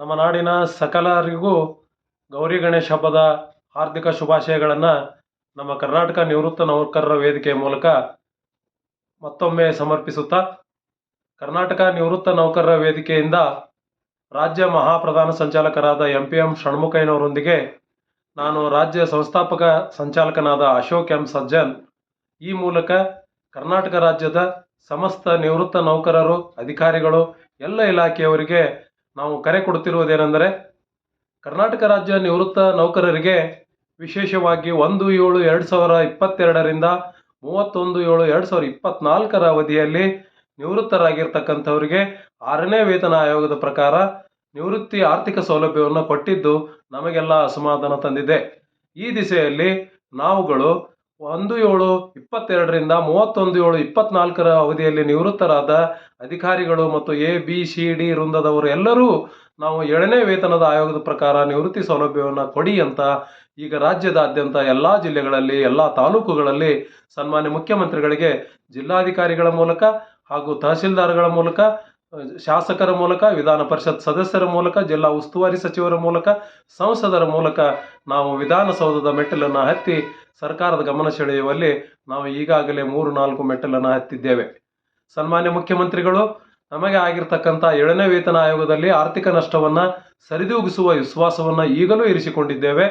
ನಮ್ಮ ನಾಡಿನ ಸಕಲರಿಗೂ ಗೌರಿ ಗಣೇಶ ಹಬ್ಬದ ಹಾರ್ದಿಕ ಶುಭಾಶಯಗಳನ್ನು ನಮ್ಮ ಕರ್ನಾಟಕ ನಿವೃತ್ತ ನೌಕರರ ವೇದಿಕೆ ಮೂಲಕ ಮತ್ತೊಮ್ಮೆ ಸಮರ್ಪಿಸುತ್ತಾ, ಕರ್ನಾಟಕ ನಿವೃತ್ತ ನೌಕರರ ವೇದಿಕೆಯಿಂದ ರಾಜ್ಯ ಮಹಾಪ್ರಧಾನ ಸಂಚಾಲಕರಾದ ಎಂ ಪಿ ಎಂ ಷಣ್ಮುಖಯ್ಯನವರೊಂದಿಗೆ ನಾನು ರಾಜ್ಯ ಸಂಸ್ಥಾಪಕ ಸಂಚಾಲಕನಾದ ಅಶೋಕ್ ಎಂ ಸಜ್ಜನ್ ಈ ಮೂಲಕ ಕರ್ನಾಟಕ ರಾಜ್ಯದ ಸಮಸ್ತ ನಿವೃತ್ತ ನೌಕರರು, ಅಧಿಕಾರಿಗಳು, ಎಲ್ಲ ಇಲಾಖೆಯವರಿಗೆ ನಾವು ಕರೆ ಕೊಡುತ್ತಿರುವುದೇನೆಂದರೆ, ಕರ್ನಾಟಕ ರಾಜ್ಯ ನಿವೃತ್ತ ನೌಕರರಿಗೆ ವಿಶೇಷವಾಗಿ ಒಂದು ಏಳು ಎರಡು ಸಾವಿರ ಇಪ್ಪತ್ತೆರಡರಿಂದ ಮೂವತ್ತೊಂದು ಏಳು ಎರಡು ಸಾವಿರ ಇಪ್ಪತ್ನಾಲ್ಕರ ಅವಧಿಯಲ್ಲಿ ನಿವೃತ್ತರಾಗಿರ್ತಕ್ಕಂಥವರಿಗೆ ಆರನೇ ವೇತನ ಆಯೋಗದ ಪ್ರಕಾರ ನಿವೃತ್ತಿ ಆರ್ಥಿಕ ಸೌಲಭ್ಯವನ್ನು ಕೊಟ್ಟಿದ್ದು ನಮಗೆಲ್ಲ ಅಸಮಾಧಾನ ತಂದಿದೆ. ಈ ದಿಸೆಯಲ್ಲಿ ನಾವುಗಳು ಒಂದು ಏಳು, ಇಪ್ಪತ್ತೆರಡರಿಂದ ಮೂವತ್ತೊಂದು ಏಳು, ಇಪ್ಪತ್ನಾಲ್ಕರ ಅವಧಿಯಲ್ಲಿ ನಿವೃತ್ತರಾದ ಅಧಿಕಾರಿಗಳು ಮತ್ತು ಎ, ಬಿ, ಸಿ, ಡಿ ವೃಂದದವರು ಎಲ್ಲರೂ ನಾವು ಏಳನೇ ವೇತನದ ಆಯೋಗದ ಪ್ರಕಾರ ನಿವೃತ್ತಿ ಸೌಲಭ್ಯವನ್ನು ಕೊಡಿ ಅಂತ ಈಗ ರಾಜ್ಯದಾದ್ಯಂತ ಎಲ್ಲ ಜಿಲ್ಲೆಗಳಲ್ಲಿ, ಎಲ್ಲ ತಾಲೂಕುಗಳಲ್ಲಿ ಸನ್ಮಾನ್ಯ ಮುಖ್ಯಮಂತ್ರಿಗಳಿಗೆ, ಜಿಲ್ಲಾಧಿಕಾರಿಗಳ ಮೂಲಕ ಹಾಗೂ ತಹಸೀಲ್ದಾರ್ಗಳ ಮೂಲಕ, ಶಾಸಕರ ಮೂಲಕ, ವಿಧಾನ ಪರಿಷತ್ ಸದಸ್ಯರ ಮೂಲಕ, ಜಿಲ್ಲಾ ಉಸ್ತುವಾರಿ ಸಚಿವರ ಮೂಲಕ, ಸಂಸದರ ಮೂಲಕ ನಾವು ವಿಧಾನಸೌಧದ ಮೆಟ್ಟಿಲನ್ನು ಹತ್ತಿ ಸರ್ಕಾರದ ಗಮನ ಸೆಳೆಯುವಲ್ಲಿ ನಾವು ಈಗಾಗಲೇ ಮೂರು, ನಾಲ್ಕು ಮೆಟ್ಟಲನ್ನು ಹತ್ತಿದ್ದೇವೆ. ಸನ್ಮಾನ್ಯ ಮುಖ್ಯಮಂತ್ರಿಗಳು, ನಮಗೆ ಆಗಿರ್ತಕ್ಕಂಥ ಏಳನೇ ವೇತನ ಆಯೋಗದಲ್ಲಿ ಆರ್ಥಿಕ ನಷ್ಟವನ್ನು ಸರಿದೂಗಿಸುವ ವಿಶ್ವಾಸವನ್ನು ಈಗಲೂ ಇರಿಸಿಕೊಂಡಿದ್ದೇವೆ.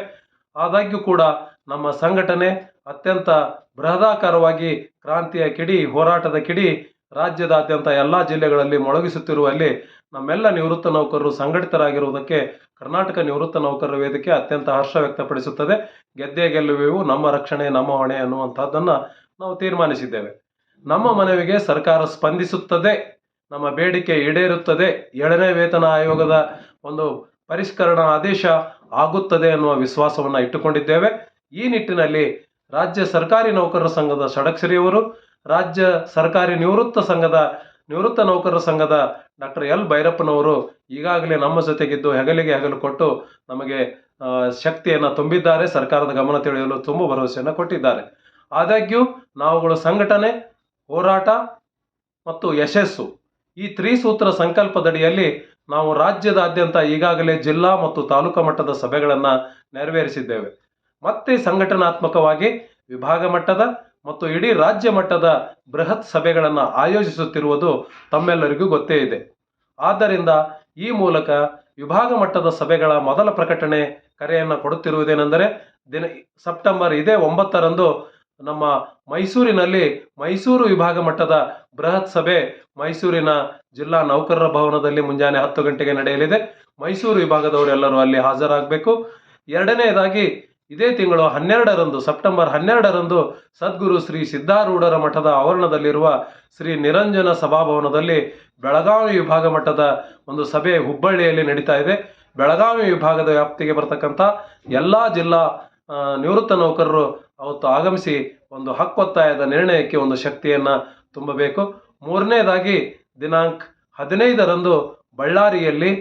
ಆದಾಗ್ಯೂ ಕೂಡ ನಮ್ಮ ಸಂಘಟನೆ ಅತ್ಯಂತ ಬೃಹದಾಕಾರವಾಗಿ ಕ್ರಾಂತಿಯ ಕಿಡಿ, ಹೋರಾಟದ ಕಿಡಿ, ರಾಜ್ಯದಾದ್ಯಂತ ಎಲ್ಲ ಜಿಲ್ಲೆಗಳಲ್ಲಿ ಮೊಳಗಿಸುತ್ತಿರುವಲ್ಲಿ ನಮ್ಮೆಲ್ಲ ನಿವೃತ್ತ ನೌಕರರು ಸಂಘಟಿತರಾಗಿರುವುದಕ್ಕೆ ಕರ್ನಾಟಕ ನಿವೃತ್ತ ನೌಕರರ ವೇದಿಕೆ ಅತ್ಯಂತ ಹರ್ಷ ವ್ಯಕ್ತಪಡಿಸುತ್ತದೆ. ಗೆದ್ದೇ ಗೆಲ್ಲುವೆವು ನಮ್ಮ ರಕ್ಷಣೆ, ನಮ್ಮ ಹೊಣೆ ಅನ್ನುವಂಥದ್ದನ್ನು ನಾವು ತೀರ್ಮಾನಿಸಿದ್ದೇವೆ. ನಮ್ಮ ಮನವಿಗೆ ಸರ್ಕಾರ ಸ್ಪಂದಿಸುತ್ತದೆ, ನಮ್ಮ ಬೇಡಿಕೆ ಈಡೇರುತ್ತದೆ. ಏಳನೇ ವೇತನ ಆಯೋಗದ ಒಂದು ಪರಿಷ್ಕರಣಾ ಆದೇಶ ಆಗುತ್ತದೆ ಅನ್ನುವ ವಿಶ್ವಾಸವನ್ನು ಇಟ್ಟುಕೊಂಡಿದ್ದೇವೆ. ಈ ನಿಟ್ಟಿನಲ್ಲಿ ರಾಜ್ಯ ಸರ್ಕಾರಿ ನೌಕರರ ಸಂಘದ ಷಡಕ್ಷರಿಯವರು, ರಾಜ್ಯ ಸರ್ಕಾರಿ ನಿವೃತ್ತ ಸಂಘದ ನಿವೃತ್ತ ನೌಕರರ ಸಂಘದ ಡಾಕ್ಟರ್ ಎಲ್ ಭೈರಪ್ಪನವರು ಈಗಾಗಲೇ ನಮ್ಮ ಜೊತೆಗಿದ್ದು ಹೆಗಲಿಗೆ ಹೆಗಲು ಕೊಟ್ಟು ನಮಗೆ ಶಕ್ತಿಯನ್ನು ತುಂಬಿದ್ದಾರೆ. ಸರ್ಕಾರದ ಗಮನ ತಿಳಿಯಲು ತುಂಬ ಭರವಸೆಯನ್ನು ಕೊಟ್ಟಿದ್ದಾರೆ. ಆದಾಗ್ಯೂ ನಾವುಗಳು ಸಂಘಟನೆ, ಹೋರಾಟ ಮತ್ತು ಯಶಸ್ಸು ಈ ತ್ರಿಸೂತ್ರ ಸಂಕಲ್ಪದಡಿಯಲ್ಲಿ ನಾವು ರಾಜ್ಯದಾದ್ಯಂತ ಈಗಾಗಲೇ ಜಿಲ್ಲಾ ಮತ್ತು ತಾಲೂಕು ಮಟ್ಟದ ಸಭೆಗಳನ್ನು ನೆರವೇರಿಸಿದ್ದೇವೆ. ಮತ್ತೆ ಸಂಘಟನಾತ್ಮಕವಾಗಿ ವಿಭಾಗ ಮಟ್ಟದ ಮತ್ತು ಇಡೀ ರಾಜ್ಯ ಮಟ್ಟದ ಬೃಹತ್ ಸಭೆಗಳನ್ನು ಆಯೋಜಿಸುತ್ತಿರುವುದು ತಮ್ಮೆಲ್ಲರಿಗೂ ಗೊತ್ತೇ ಇದೆ. ಆದ್ದರಿಂದ ಈ ಮೂಲಕ ವಿಭಾಗ ಮಟ್ಟದ ಸಭೆಗಳ ಮೊದಲ ಪ್ರಕಟಣೆ ಕರೆಯನ್ನು ಕೊಡುತ್ತಿರುವುದೇನೆಂದರೆ, ದಿನ ಸೆಪ್ಟೆಂಬರ್ ಇದೇ ಒಂಬತ್ತರಂದು ನಮ್ಮ ಮೈಸೂರಿನಲ್ಲಿ ಮೈಸೂರು ವಿಭಾಗ ಮಟ್ಟದ ಬೃಹತ್ ಸಭೆ ಮೈಸೂರಿನ ಜಿಲ್ಲಾ ನೌಕರರ ಭವನದಲ್ಲಿ ಮುಂಜಾನೆ ಹತ್ತು ಗಂಟೆಗೆ ನಡೆಯಲಿದೆ. ಮೈಸೂರು ವಿಭಾಗದವರೆಲ್ಲರೂ ಅಲ್ಲಿ ಹಾಜರಾಗಬೇಕು. ಎರಡನೆಯದಾಗಿ ಇದೇ ತಿಂಗಳು ಹನ್ನೆರಡರಂದು, ಸೆಪ್ಟೆಂಬರ್ ಹನ್ನೆರಡರಂದು ಸದ್ಗುರು ಶ್ರೀ ಸಿದ್ಧಾರೂಢರ ಮಠದ ಆವರಣದಲ್ಲಿರುವ ಶ್ರೀ ನಿರಂಜನ ಸಭಾಭವನದಲ್ಲಿ ಬೆಳಗಾವಿ ವಿಭಾಗ ಮಟ್ಟದ ಒಂದು ಸಭೆ ಹುಬ್ಬಳ್ಳಿಯಲ್ಲಿ ನಡೀತಾ ಇದೆ. ಬೆಳಗಾವಿ ವಿಭಾಗದ ವ್ಯಾಪ್ತಿಗೆ ಬರತಕ್ಕಂಥ ಎಲ್ಲ ಜಿಲ್ಲಾ ನಿವೃತ್ತ ನೌಕರರು ಅವತ್ತು ಆಗಮಿಸಿ ಒಂದು ಹಕ್ಕೊತ್ತಾಯದ ನಿರ್ಣಯಕ್ಕೆ ಒಂದು ಶಕ್ತಿಯನ್ನು ತುಂಬಬೇಕು. ಮೂರನೇದಾಗಿ ದಿನಾಂಕ ಹದಿನೈದರಂದು ಬಳ್ಳಾರಿಯಲ್ಲಿ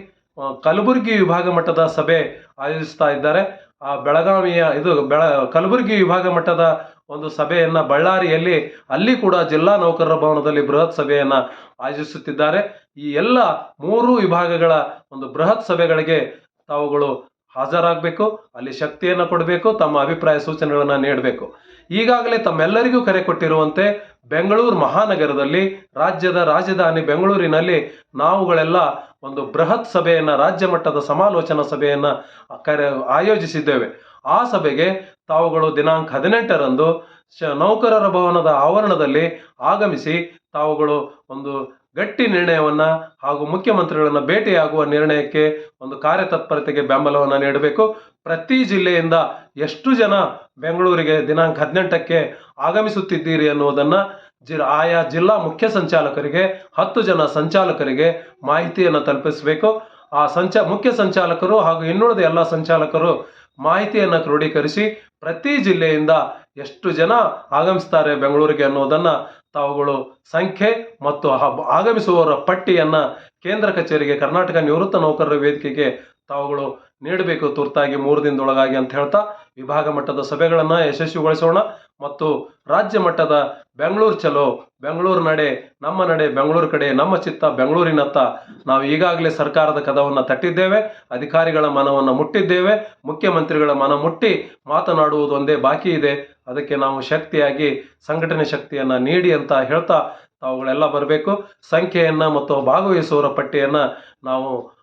ಕಲಬುರಗಿ ವಿಭಾಗ ಮಟ್ಟದ ಸಭೆ ಆಯೋಜಿಸ್ತಾ ಇದ್ದಾರೆ. ಆ ಬೆಳಗಾವಿಯ, ಇದು ಬೆಳ, ಕಲಬುರಗಿ ವಿಭಾಗ ಮಟ್ಟದ ಒಂದು ಸಭೆಯನ್ನ ಬಳ್ಳಾರಿಯಲ್ಲಿ ಅಲ್ಲಿ ಕೂಡ ಜಿಲ್ಲಾ ನೌಕರರ ಭವನದಲ್ಲಿ ಬೃಹತ್ ಸಭೆಯನ್ನ ಆಯೋಜಿಸುತ್ತಿದ್ದಾರೆ. ಈ ಎಲ್ಲ ಮೂರು ವಿಭಾಗಗಳ ಒಂದು ಬೃಹತ್ ಸಭೆಗಳಿಗೆ ತಾವುಗಳು ಹಾಜರಾಗಬೇಕು. ಅಲ್ಲಿ ಶಕ್ತಿಯನ್ನು ಕೊಡಬೇಕು, ತಮ್ಮ ಅಭಿಪ್ರಾಯ ಸೂಚನೆಗಳನ್ನು ನೀಡಬೇಕು. ಈಗಾಗಲೇ ತಮ್ಮೆಲ್ಲರಿಗೂ ಕರೆ ಕೊಟ್ಟಿರುವಂತೆ ಬೆಂಗಳೂರು ಮಹಾನಗರದಲ್ಲಿ ರಾಜ್ಯದ ರಾಜಧಾನಿ ಬೆಂಗಳೂರಿನಲ್ಲಿ ನಾವುಗಳೆಲ್ಲ ಒಂದು ಬೃಹತ್ ಸಭೆಯನ್ನು, ರಾಜ್ಯ ಮಟ್ಟದ ಸಮಾಲೋಚನಾ ಸಭೆಯನ್ನು ಕರೆ ಆಯೋಜಿಸಿದ್ದೇವೆ. ಆ ಸಭೆಗೆ ತಾವುಗಳು ದಿನಾಂಕ ಹದಿನೆಂಟರಂದು ಶ ನೌಕರರ ಭವನದ ಆವರಣದಲ್ಲಿ ಆಗಮಿಸಿ ತಾವುಗಳು ಒಂದು ಗಟ್ಟಿ ನಿರ್ಣಯವನ್ನು ಹಾಗೂ ಮುಖ್ಯಮಂತ್ರಿಗಳನ್ನು ಭೇಟಿಯಾಗುವ ನಿರ್ಣಯಕ್ಕೆ ಒಂದು ಕಾರ್ಯತತ್ಪರತೆಗೆ ಬೆಂಬಲವನ್ನು ನೀಡಬೇಕು. ಪ್ರತಿ ಜಿಲ್ಲೆಯಿಂದ ಎಷ್ಟು ಜನ ಬೆಂಗಳೂರಿಗೆ ದಿನಾಂಕ ಹದಿನೆಂಟಕ್ಕೆ ಆಗಮಿಸುತ್ತಿದ್ದೀರಿ ಅನ್ನುವುದನ್ನು ಜಿ ಆಯಾ ಜಿಲ್ಲಾ ಮುಖ್ಯ ಸಂಚಾಲಕರಿಗೆ, ಹತ್ತು ಜನ ಸಂಚಾಲಕರಿಗೆ ಮಾಹಿತಿಯನ್ನು ತಲುಪಿಸಬೇಕು. ಆ ಸಂಚ, ಮುಖ್ಯ ಸಂಚಾಲಕರು ಹಾಗೂ ಇನ್ನುಳಿದ ಎಲ್ಲ ಸಂಚಾಲಕರು ಮಾಹಿತಿಯನ್ನು ಕ್ರೋಢೀಕರಿಸಿ ಪ್ರತಿ ಜಿಲ್ಲೆಯಿಂದ ಎಷ್ಟು ಜನ ಆಗಮಿಸ್ತಾರೆ ಬೆಂಗಳೂರಿಗೆ ಅನ್ನೋದನ್ನು ತಾವುಗಳು ಸಂಖ್ಯೆ ಮತ್ತು ಆಗಮಿಸುವವರ ಪಟ್ಟಿಯನ್ನು ಕೇಂದ್ರ ಕಚೇರಿಗೆ, ಕರ್ನಾಟಕ ನಿವೃತ್ತ ನೌಕರರ ವೇದಿಕೆಗೆ ತಾವುಗಳು ನೀಡಬೇಕು ತುರ್ತಾಗಿ ಮೂರು ದಿನದೊಳಗಾಗಿ ಅಂತ ಹೇಳ್ತಾ ವಿಭಾಗ ಮಟ್ಟದ ಸಭೆಗಳನ್ನು ಯಶಸ್ವಿಗೊಳಿಸೋಣ. ಮತ್ತು ರಾಜ್ಯ ಮಟ್ಟದ ಬೆಂಗಳೂರು ಚಲೋ, ಬೆಂಗಳೂರು ನಡೆ, ನಮ್ಮ ನಡೆ, ಬೆಂಗಳೂರು ಕಡೆ, ನಮ್ಮ ಚಿತ್ತ ಬೆಂಗಳೂರಿನತ್ತ. ನಾವು ಈಗಾಗಲೇ ಸರ್ಕಾರದ ಕದವನ್ನು ತಟ್ಟಿದ್ದೇವೆ, ಅಧಿಕಾರಿಗಳ ಮನವನ್ನು ಮುಟ್ಟಿದ್ದೇವೆ, ಮುಖ್ಯಮಂತ್ರಿಗಳ ಮನ ಮುಟ್ಟಿ ಮಾತನಾಡುವುದು ಒಂದೇ ಬಾಕಿ ಇದೆ. ಅದಕ್ಕೆ ನಾವು ಶಕ್ತಿಯಾಗಿ, ಸಂಘಟನೆ ಶಕ್ತಿಯನ್ನು ನೀಡಿ ಅಂತ ಹೇಳ್ತಾ ತಾವುಗಳೆಲ್ಲ ಬರಬೇಕು. ಸಂಖ್ಯೆಯನ್ನು ಮತ್ತು ಭಾಗವಹಿಸುವವರ ಪಟ್ಟಿಯನ್ನು ನಾವು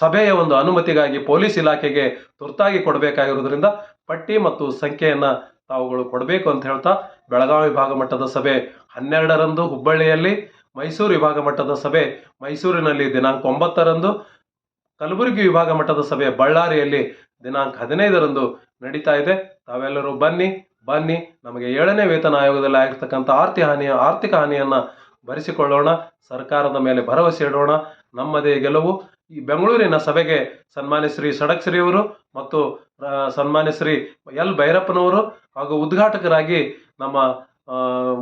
ಸಭೆಯ ಒಂದು ಅನುಮತಿಗಾಗಿ ಪೊಲೀಸ್ ಇಲಾಖೆಗೆ ತುರ್ತಾಗಿ ಕೊಡಬೇಕಾಗಿರುವುದರಿಂದ ಪಟ್ಟಿ ಮತ್ತು ಸಂಖ್ಯೆಯನ್ನು ತಾವುಗಳು ಕೊಡಬೇಕು ಅಂತ ಹೇಳ್ತಾ ಬೆಳಗಾವಿ ವಿಭಾಗ ಮಟ್ಟದ ಸಭೆ ಹನ್ನೆರಡರಂದು ಹುಬ್ಬಳ್ಳಿಯಲ್ಲಿ, ಮೈಸೂರು ವಿಭಾಗ ಮಟ್ಟದ ಸಭೆ ಮೈಸೂರಿನಲ್ಲಿ ದಿನಾಂಕ ಒಂಬತ್ತರಂದು, ಕಲಬುರಗಿ ವಿಭಾಗ ಮಟ್ಟದ ಸಭೆ ಬಳ್ಳಾರಿಯಲ್ಲಿ ದಿನಾಂಕ ಹದಿನೈದರಂದು ನಡೀತಾ ಇದೆ. ತಾವೆಲ್ಲರೂ ಬನ್ನಿ ಬನ್ನಿ, ನಮಗೆ ಏಳನೇ ವೇತನ ಆಯೋಗದಲ್ಲಿ ಆಗಿರ್ತಕ್ಕಂಥ ಆರ್ಥಿಕ ಹಾನಿಯ, ಆರ್ಥಿಕ ಹಾನಿಯನ್ನು ಭರಿಸಿಕೊಳ್ಳೋಣ, ಸರ್ಕಾರದ ಮೇಲೆ ಭರವಸೆ ಇಡೋಣ. ನಮ್ಮದೇ ಗೆಲುವು. ಈ ಬೆಂಗಳೂರಿನ ಸಭೆಗೆ ಸನ್ಮಾನ್ಯ ಶ್ರೀ ಸಡಕ್ ಶ್ರೀ ಅವರು ಮತ್ತು ಸನ್ಮಾನ್ಯ ಶ್ರೀ ಎಲ್ ಭೈರಪ್ಪನವರು ಹಾಗೂ ಉದ್ಘಾಟಕರಾಗಿ ನಮ್ಮ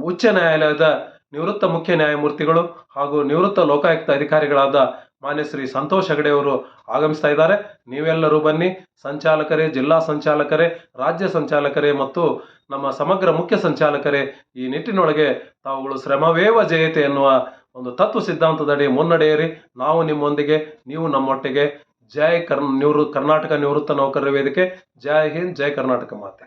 ಉಚ್ಚ ನ್ಯಾಯಾಲಯದ ನಿವೃತ್ತ ಮುಖ್ಯ ನ್ಯಾಯಮೂರ್ತಿಗಳು ಹಾಗೂ ನಿವೃತ್ತ ಲೋಕಾಯುಕ್ತ ಅಧಿಕಾರಿಗಳಾದ ಮಾನ್ಯ ಶ್ರೀ ಸಂತೋಷ್ ಹೆಗಡೆ ಅವರು ಆಗಮಿಸ್ತಾ ಇದ್ದಾರೆ. ನೀವೆಲ್ಲರೂ ಬನ್ನಿ. ಸಂಚಾಲಕರೇ, ಜಿಲ್ಲಾ ಸಂಚಾಲಕರೇ, ರಾಜ್ಯ ಸಂಚಾಲಕರೇ ಮತ್ತು ನಮ್ಮ ಸಮಗ್ರ ಮುಖ್ಯ ಸಂಚಾಲಕರೇ ಈ ನಿಟ್ಟಿನೊಳಗೆ ತಾವುಗಳು ಶ್ರಮವೇವ ಜಯತೆ ಎನ್ನುವ ಒಂದು ತತ್ವ ಸಿದ್ಧಾಂತದಡಿ ಮುನ್ನಡೆಯಿರಿ. ನಾವು ನಿಮ್ಮೊಂದಿಗೆ, ನೀವು ನಮ್ಮೊಟ್ಟಿಗೆ. ಜೈ ಕರ್ನ್, ನಿವೃ, ಕರ್ನಾಟಕ ನಿವೃತ್ತ ನೌಕರರ ವೇದಿಕೆ. ಜೈ ಹಿಂದ್, ಜೈ ಕರ್ನಾಟಕ ಮಾತೆ.